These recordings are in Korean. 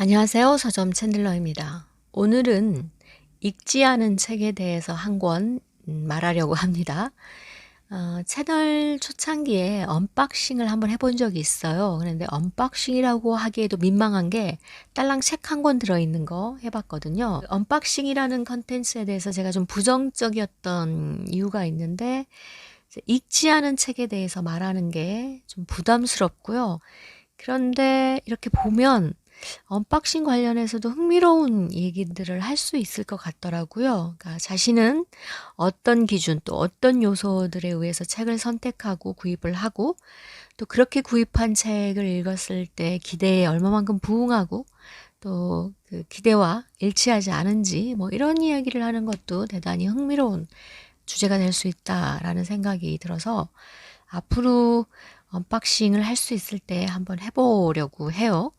안녕하세요. 서점 챈들러입니다. 오늘은 읽지 않은 책에 대해서 한 권 말하려고 합니다. 어, 채널 초창기에 언박싱을 한번 해본 적이 있어요. 그런데 언박싱이라고 하기에도 민망한 게 딸랑 책 한 권 들어있는 거 해봤거든요. 언박싱이라는 컨텐츠에 대해서 제가 좀 부정적이었던 이유가 있는데 읽지 않은 책에 대해서 말하는 게 좀 부담스럽고요. 그런데 이렇게 보면 언박싱 관련해서도 흥미로운 얘기들을 할 수 있을 것 같더라고요. 그러니까 자신은 어떤 기준 또 어떤 요소들에 의해서 책을 선택하고 구입을 하고 또 그렇게 구입한 책을 읽었을 때 기대에 얼마만큼 부응하고 또 그 기대와 일치하지 않은지 뭐 이런 이야기를 하는 것도 대단히 흥미로운 주제가 될 수 있다라는 생각이 들어서 앞으로 언박싱을 할 수 있을 때 한번 해보려고 해요.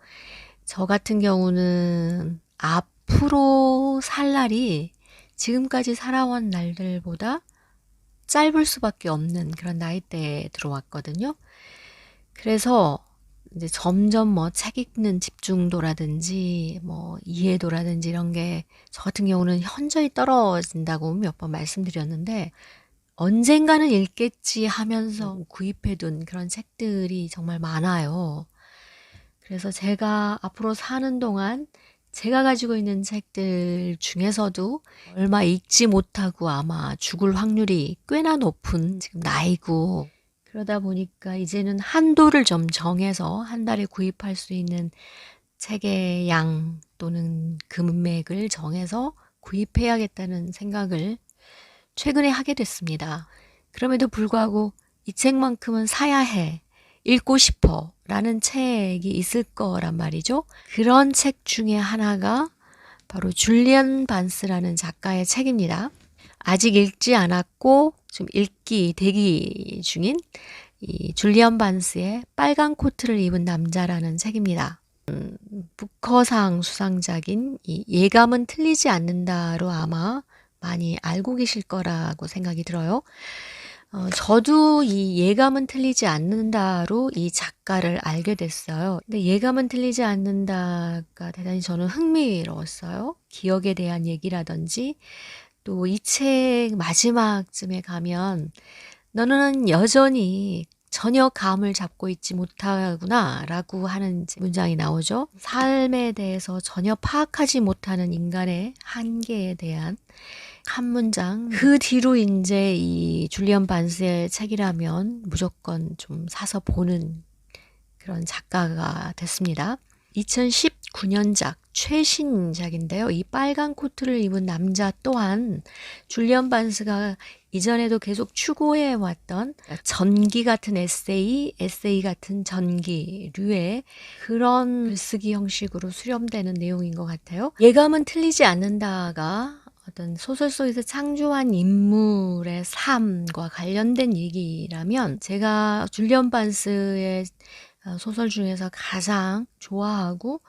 저 같은 경우는 앞으로 살 날이 지금까지 살아온 날들보다 짧을 수밖에 없는 그런 나이대에 들어왔거든요. 그래서 이제 점점 뭐 책 읽는 집중도라든지 뭐 이해도라든지 이런 게 저 같은 경우는 현저히 떨어진다고 몇 번 말씀드렸는데 언젠가는 읽겠지 하면서 구입해둔 그런 책들이 정말 많아요. 그래서 제가 앞으로 사는 동안 제가 가지고 있는 책들 중에서도 얼마 읽지 못하고 아마 죽을 확률이 꽤나 높은 지금 나이고 그러다 보니까 이제는 한도를 좀 정해서 한 달에 구입할 수 있는 책의 양 또는 금액을 정해서 구입해야겠다는 생각을 최근에 하게 됐습니다. 그럼에도 불구하고 이 책만큼은 사야 해. 읽고 싶어 라는 책이 있을 거란 말이죠. 그런 책 중에 하나가 바로 줄리안 반스라는 작가의 책입니다. 아직 읽지 않았고 좀 읽기 대기 중인 이 줄리안 반스의 빨간 코트를 입은 남자라는 책입니다. 음, 부커상 수상작인 이 예감은 틀리지 않는다로 아마 많이 알고 계실 거라고 생각이 들어요. 어, 저도 이 예감은 틀리지 않는다로 이 작가를 알게 됐어요. 근데 예감은 틀리지 않는다가 대단히 저는 흥미로웠어요. 기억에 대한 얘기라든지 또 이 책 마지막쯤에 가면 너는 여전히 전혀 감을 잡고 있지 못하구나 라고 하는 문장이 나오죠. 삶에 대해서 전혀 파악하지 못하는 인간의 한계에 대한 한 문장. 그 뒤로 이제 이 줄리언 반스의 책이라면 무조건 좀 사서 보는 그런 작가가 됐습니다. 2019년작 최신작인데요. 이 빨간 코트를 입은 남자 또한 줄리언 반스가 이전에도 계속 추구해 왔던 전기 같은 에세이, 에세이 같은 전기류의 그런 글쓰기 형식으로 수렴되는 내용인 것 같아요. 예감은 틀리지 않는다가 어떤 소설 속에서 창조한 인물의 삶과 관련된 얘기라면 제가 줄리언 반스의 어, 소설 중에서 가장 좋아하고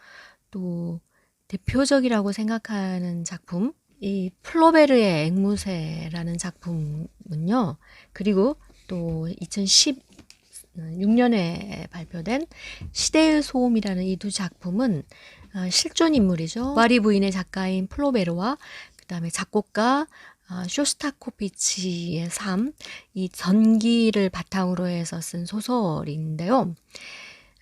또 대표적이라고 생각하는 작품 이 플로베르의 앵무새라는 작품은요. 그리고 또 2016년에 발표된 시대의 소음이라는 이 두 작품은 어, 실존 인물이죠. 마리 부인의 작가인 플로베르와 그다음에 작곡가 어, 쇼스타코비치의 삶, 이 전기를 바탕으로 해서 쓴 소설인데요.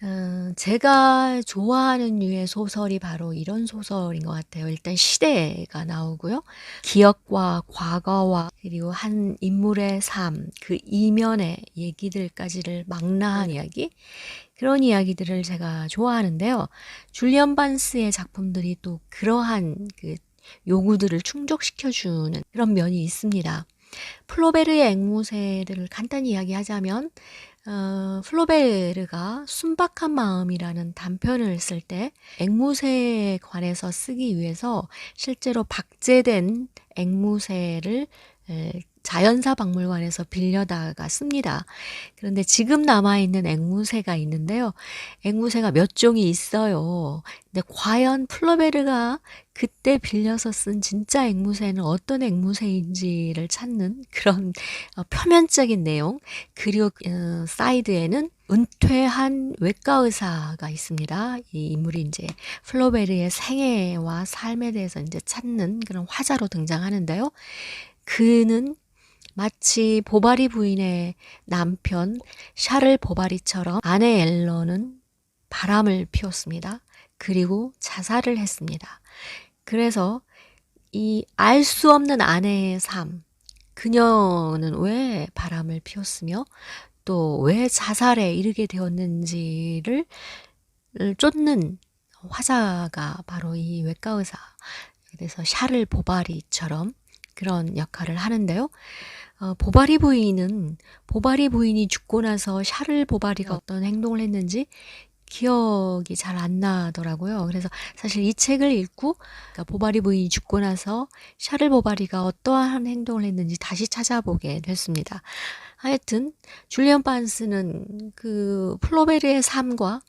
어, 제가 좋아하는 류의 소설이 바로 이런 소설인 것 같아요. 일단 시대가 나오고요. 기억과 과거와 그리고 한 인물의 삶, 그 이면의 얘기들까지를 망라한 이야기. 그런 이야기들을 제가 좋아하는데요. 줄리언 반스의 작품들이 또 그러한 그 요구들을 충족시켜주는 그런 면이 있습니다. 플로베르의 앵무새들을 간단히 이야기하자면 어, 플로베르가 순박한 마음이라는 단편을 쓸 때 앵무새에 관해서 쓰기 위해서 실제로 박제된 앵무새를 자연사 박물관에서 빌려다가 씁니다. 그런데 지금 남아있는 앵무새가 있는데요. 앵무새가 몇 종이 있어요. 근데 과연 플로베르가 그때 빌려서 쓴 진짜 앵무새는 어떤 앵무새인지를 찾는 그런 어, 표면적인 내용. 그리고 어, 사이드에는 은퇴한 외과 의사가 있습니다. 이 인물이 이제 플로베르의 생애와 삶에 대해서 이제 찾는 그런 화자로 등장하는데요. 그는 마치 보바리 부인의 남편 샤를 보바리처럼 아내 엘런은 바람을 피웠습니다. 그리고 자살을 했습니다. 그래서 이 알 수 없는 아내의 삶, 그녀는 왜 바람을 피웠으며 또 왜 자살에 이르게 되었는지를 쫓는 화자가 바로 이 외과 의사. 그래서 샤를 보바리처럼 그런 역할을 하는데요. 어, 보바리 부인은 보바리 부인이 죽고 나서 샤를 보바리가 어떤 행동을 했는지 기억이 잘 안 나더라고요. 그래서 사실 이 책을 읽고 그러니까 보바리 부인이 죽고 나서 샤를 보바리가 어떠한 행동을 했는지 다시 찾아보게 됐습니다. 하여튼 줄리언 반스는 그 플로베르의 삶과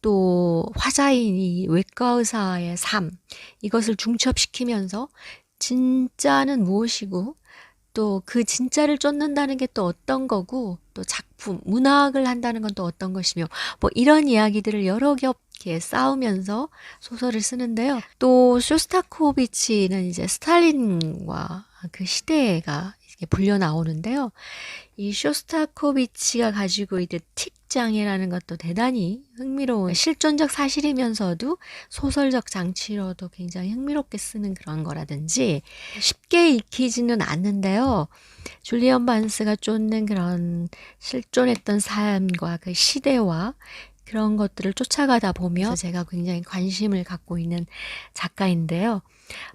또 화자인 이 외과 의사의 삶 이것을 중첩시키면서 진짜는 무엇이고 또 그 진짜를 쫓는다는 게 또 어떤 거고 또 작품 문학을 한다는 건 또 어떤 것이며 뭐 이런 이야기들을 여러 겹게 싸우면서 소설을 쓰는데요. 또 쇼스타코비치는 이제 스탈린과 그 시대가 불려 나오는데요. 이 쇼스타코비치가 가지고 있는 틱장애라는 것도 대단히 흥미로운 실존적 사실이면서도 소설적 장치로도 굉장히 흥미롭게 쓰는 그런 거라든지 쉽게 익히지는 않는데요. 줄리언 반스가 쫓는 그런 실존했던 삶과 그 시대와 그런 것들을 쫓아가다 보면 제가 굉장히 관심을 갖고 있는 작가인데요.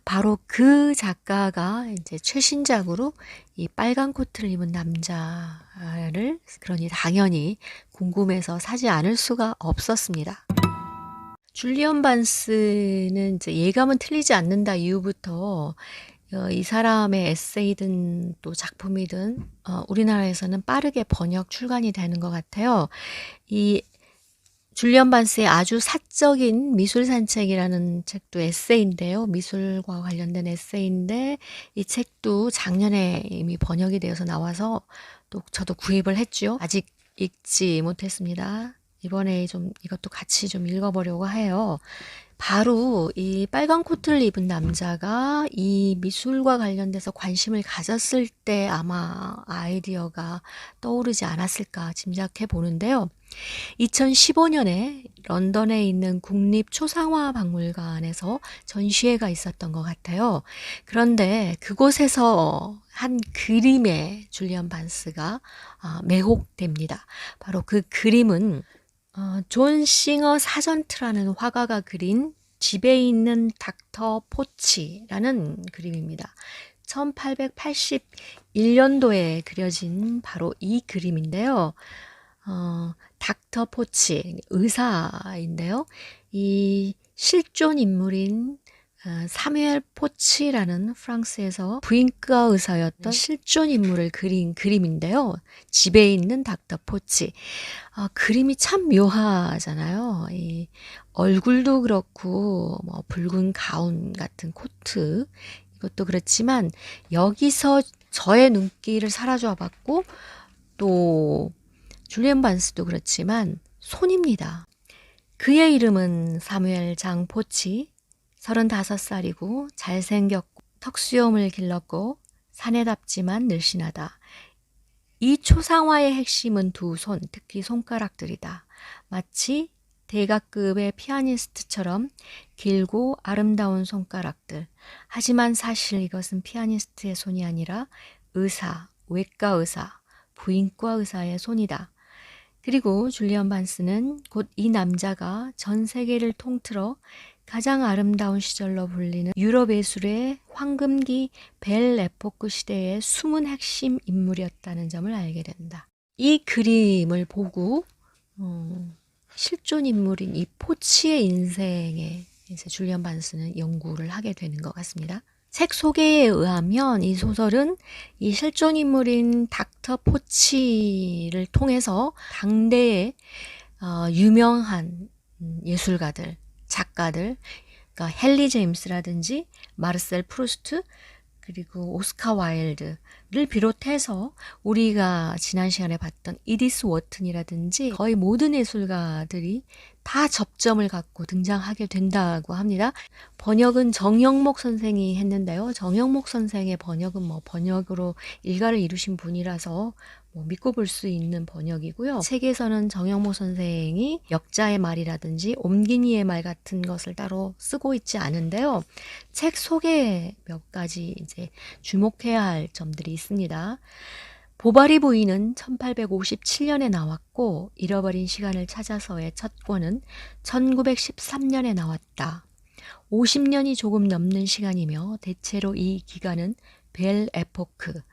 바로 그 작가가 이제 최신작으로 이 빨간 코트를 입은 남자를 그러니 당연히 궁금해서 사지 않을 수가 없었습니다. 줄리언 반스는 이제 예감은 틀리지 않는다 이후부터 어, 이 사람의 에세이든 또 작품이든 어, 우리나라에서는 빠르게 번역 출간이 되는 것 같아요. 이 줄리언 반스의 아주 사적인 미술 산책이라는 책도 에세이인데요. 미술과 관련된 에세이인데 이 책도 작년에 이미 번역이 되어서 나와서 또 저도 구입을 했죠. 아직 읽지 못했습니다. 이번에 좀 이것도 같이 좀 읽어보려고 해요. 바로 이 빨간 코트를 입은 남자가 이 미술과 관련돼서 관심을 가졌을 때 아마 아이디어가 떠오르지 않았을까 짐작해 보는데요. 2015년에 런던에 있는 국립초상화 박물관에서 전시회가 있었던 것 같아요. 그런데 그곳에서 한 그림에 줄리안 반스가 아, 매혹됩니다. 바로 그 그림은 어, 존 싱어 사전트라는 화가가 그린 집에 있는 닥터 포치라는 그림입니다. 1881년도에 그려진 바로 이 그림인데요. 어, 닥터 포치, 의사인데요. 이 실존 인물인 어, 사무엘 포치라는 프랑스에서 부인과 의사였던 실존 인물을 그린 그림인데요. 집에 있는 닥터 포치. 아, 그림이 참 묘하잖아요. 이 얼굴도 그렇고 뭐 붉은 가운 같은 코트 이것도 그렇지만 여기서 저의 눈길을 사라져 봤고 또 줄리안 반스도 그렇지만 손입니다. 그의 이름은 사무엘 장 포치. 35살이고 잘생겼고 턱수염을 길렀고 사내답지만 늘씬하다. 이 초상화의 핵심은 두 손, 특히 손가락들이다. 마치 대가급의 피아니스트처럼 길고 아름다운 손가락들. 하지만 사실 이것은 피아니스트의 손이 아니라 의사, 외과 의사, 부인과 의사의 손이다. 그리고 줄리언 반스는 곧 이 남자가 전 세계를 통틀어 가장 아름다운 시절로 불리는 유럽 예술의 황금기 벨 에포크 시대의 숨은 핵심 인물이었다는 점을 알게 된다. 이 그림을 보고 어, 실존 인물인 이 포치의 인생에 이제 줄리안 반스는 연구를 하게 되는 것 같습니다. 책 소개에 의하면 이 소설은 이 실존 인물인 닥터 포치를 통해서 당대의 어, 유명한 음, 예술가들, 작가들, 그러니까 헨리 제임스라든지 마르셀 프루스트 그리고 오스카 와일드 를 비롯해서 우리가 지난 시간에 봤던 이디스 워튼이라든지 거의 모든 예술가들이 다 접점을 갖고 등장하게 된다고 합니다. 번역은 정영목 선생이 했는데요. 정영목 선생의 번역은 뭐 번역으로 일가를 이루신 분이라서 뭐 믿고 볼 수 있는 번역이고요. 책에서는 정영모 선생이 역자의 말이라든지 옴기니의 말 같은 것을 따로 쓰고 있지 않은데요. 책 속에 몇 가지 이제 주목해야 할 점들이 있습니다. 보바리 부인은 1857년에 나왔고 잃어버린 시간을 찾아서의 첫 권은 1913년에 나왔다. 50년이 조금 넘는 시간이며 대체로 이 기간은 벨 에포크,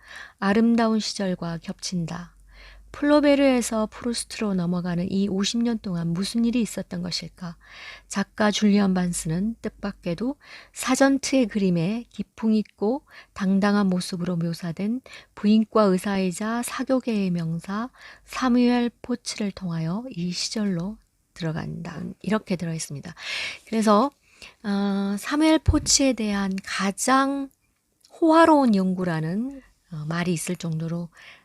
아름다운 시절과 겹친다. 플로베르에서 프루스트로 넘어가는 이 50년 동안 무슨 일이 있었던 것일까? 작가 줄리안 반스는 뜻밖에도 사전트의 그림에 기풍 있고 당당한 모습으로 묘사된 부인과 의사이자 사교계의 명사 사무엘 포츠를 통하여 이 시절로 들어간다. 이렇게 들어 있습니다. 그래서 어, 사무엘 포츠에 대한 가장 호화로운 연구라는 어, 말이 있을 정도로 아,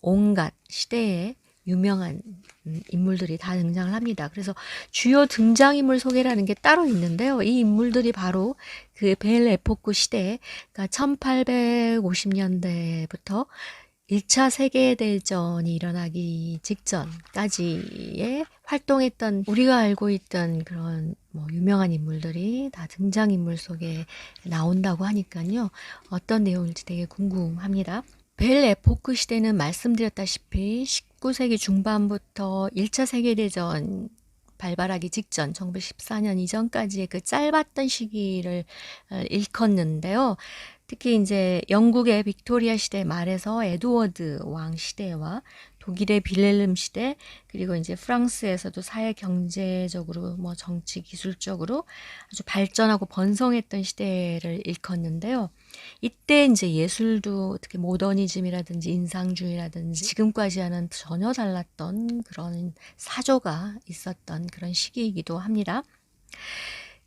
온갖 시대에 유명한 음, 인물들이 다 등장을 합니다. 그래서 주요 등장인물 소개라는 게 따로 있는데요. 이 인물들이 바로 그 벨 에포크 시대, 그러니까 1850년대부터 1차 세계대전이 일어나기 직전까지에 활동했던 우리가 알고 있던 그런 뭐 유명한 인물들이 다 등장인물 속에 나온다고 하니까요. 어떤 내용일지 되게 궁금합니다. 벨 에포크 시대는 말씀드렸다시피 19세기 중반부터 1차 세계대전 발발하기 직전 1914년 이전까지의 그 짧았던 시기를 어, 일컫는데요. 특히 이제 영국의 빅토리아 시대 말에서 에드워드 왕 시대와 독일의 빌헬름 시대 그리고 이제 프랑스에서도 사회 경제적으로 뭐 정치 기술적으로 아주 발전하고 번성했던 시대를 일컫는데요. 이때 이제 예술도 특히 모더니즘이라든지 인상주의라든지 지금까지와는 전혀 달랐던 그런 사조가 있었던 그런 시기이기도 합니다.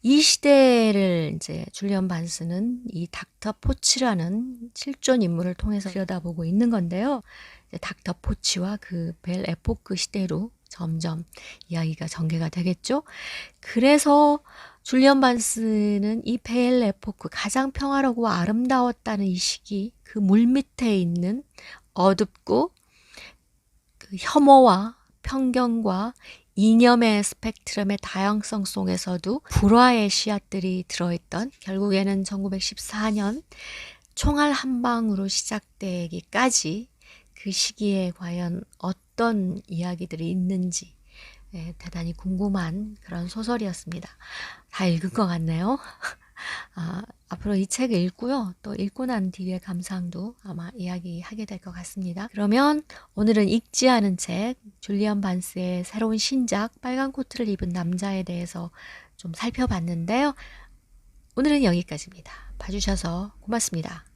이 시대를 이제 줄리언 반스는 이 닥터 포치라는 실존 인물을 통해서 들여다보고 있는 건데요. 닥터 포치와 그 벨 에포크 시대로 점점 이야기가 전개가 되겠죠. 그래서 줄리언 반스는 이 벨 에포크 가장 평화롭고 아름다웠다는 이 시기 그 물밑에 있는 어둡고 그 혐오와 편견과 이념의 스펙트럼의 다양성 속에서도 불화의 씨앗들이 들어있던 결국에는 1914년 총알 한 방으로 시작되기까지 그 시기에 과연 어떤 이야기들이 있는지 네, 대단히 궁금한 그런 소설이었습니다. 다 읽은 것 같네요. 아, 앞으로 이 책을 읽고요. 또 읽고 난 뒤의 감상도 아마 이야기하게 될 것 같습니다. 그러면 오늘은 읽지 않은 책 줄리안 반스의 새로운 신작 빨간 코트를 입은 남자에 대해서 좀 살펴봤는데요. 오늘은 여기까지입니다. 봐주셔서 고맙습니다.